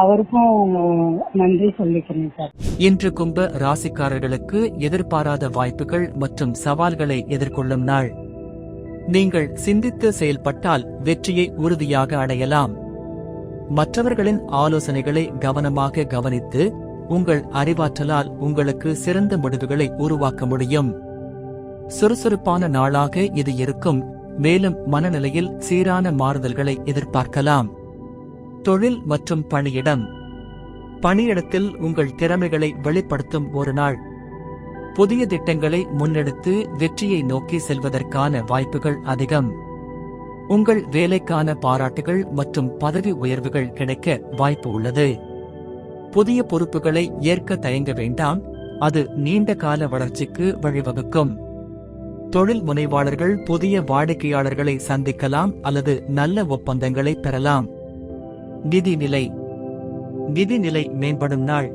அவருக்கும் நன்றி சொல்லிக்கிறேன் சார். இன்று கும்ப ராசிக்காரர்களுக்கு எதிர்பாராத வாய்ப்புகள் மற்றும் சவால்களை எதிர்கொள்ளும் நாள். நீங்கள் சிந்தித்து செயல்பட்டால் வெற்றியை உறுதியாக அடையலாம். மற்றவர்களின் ஆலோசனைகளை கவனமாக கவனித்து உங்கள் அறிவாற்றலால் உங்களுக்கு சிறந்த முடிவுகளை உருவாக்க முடியும். சுறுசுறுப்பான நாளாக இது இருக்கும் மேலும் மனநிலையில் சீரான மாறுதல்களை எதிர்பார்க்கலாம். தொழில் மற்றும் பணியிடம். பணியிடத்தில் உங்கள் திறமைகளை வெளிப்படுத்தும் ஒரு நாள். புதிய திட்டங்களை முன்னெடுத்து வெற்றியை நோக்கி செல்வதற்கான வாய்ப்புகள் அதிகம். உங்கள் வேலைக்கான பாராட்டுகள் மற்றும் பதவி உயர்வுகள் கிடைக்க வாய்ப்பு உள்ளது. புதிய பொறுப்புகளை ஏற்க தயங்க வேண்டாம். அது நீண்ட கால வளர்ச்சிக்கு வழிவகுக்கும். தொழில் முனைவாளர்கள் புதிய வாடிக்கையாளர்களை சந்திக்கலாம் அல்லது நல்ல ஒப்பந்தங்களை பெறலாம். நிதிநிலை. நிதிநிலை மேம்படும் நாள்.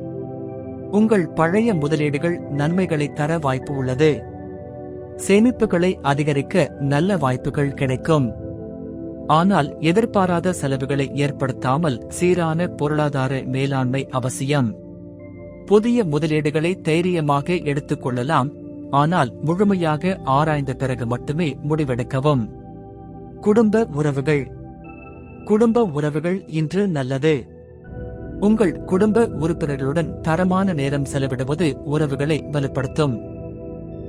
உங்கள் பழைய முதலீடுகள் நன்மைகளை தர வாய்ப்பு உள்ளது. சேமிப்புகளை அதிகரிக்க நல்ல வாய்ப்புகள் கிடைக்கும். ஆனால் எதிர்பாராத செலவுகளை ஏற்படுத்தாமல் சீரான பொருளாதார மேலாண்மை அவசியம். புதிய முதலீடுகளை தைரியமாக எடுத்துக் கொள்ளலாம். ஆனால் முழுமையாக ஆராய்ந்த பிறகு மட்டுமே முடிவெடுக்கவும். குடும்ப உறவுகள். குடும்ப உறவுகள் இன்று நல்லது. உங்கள் குடும்ப உறுப்பினர்களுடன் தரமான நேரம் செலவிடுவது உறவுகளை வலுப்படுத்தும்.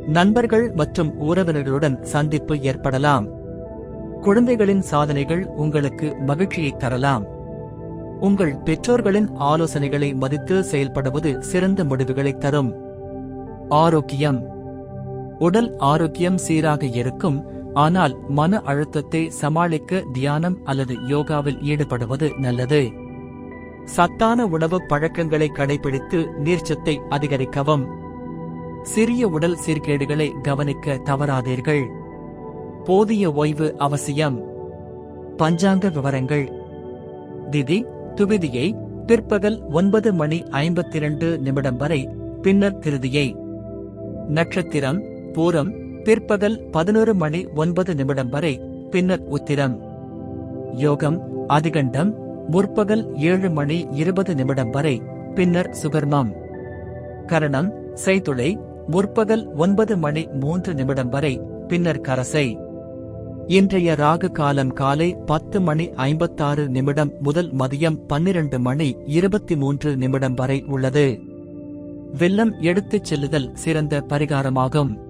நண்பர்கள் மற்றும் உறவினர்களுடன் சந்திப்பு ஏற்படலாம். குழந்தைகளின் சாதனைகள் உங்களுக்கு மகிழ்ச்சியை தரலாம். உங்கள் பெற்றோர்களின் ஆலோசனைகளை மதித்து செயல்படுவது சிறந்த முடிவுகளை தரும். ஆரோக்கியம். உடல் ஆரோக்கியம் சீராக இருக்கும் ஆனால் மன அழுத்தத்தை சமாளிக்க தியானம் அல்லது யோகாவில் ஈடுபடுவது நல்லது. சத்தான உணவு பழக்கங்களை கடைபிடித்து நீர்ச்சத்தை அதிகரிக்கவும். சிறிய உடல் சீர்கேடுகளை கவனிக்க தவறாதீர்கள். போதிய ஓய்வு அவசியம். பஞ்சாங்க விவரங்கள். திதி துவிதியை பிற்பகல் ஒன்பது மணி ஐம்பத்தி இரண்டு நிமிடம் வரை பின்னர் திருதியை. நட்சத்திரம் பூரம் பிற்பகல் பதினோரு மணி ஒன்பது நிமிடம் வரை பின்னர் உத்திரம். யோகம் அதிகண்டம் முற்பகல் ஏழு மணி இருபது நிமிடம் வரை பின்னர் சுகர்மம். கரணம் செய்துளை முற்பகல் ஒன்பது மணி மூன்று நிமிடம் வரை பின்னர் கரசை. இன்றைய ராகு காலம் காலை பத்து மணி ஐம்பத்தாறு நிமிடம் முதல் மதியம் பன்னிரண்டு மணி இருபத்தி மூன்று நிமிடம் வரை உள்ளது. வெள்ளம் எடுத்துச் செல்லுதல் சிறந்த பரிகாரமாகும்.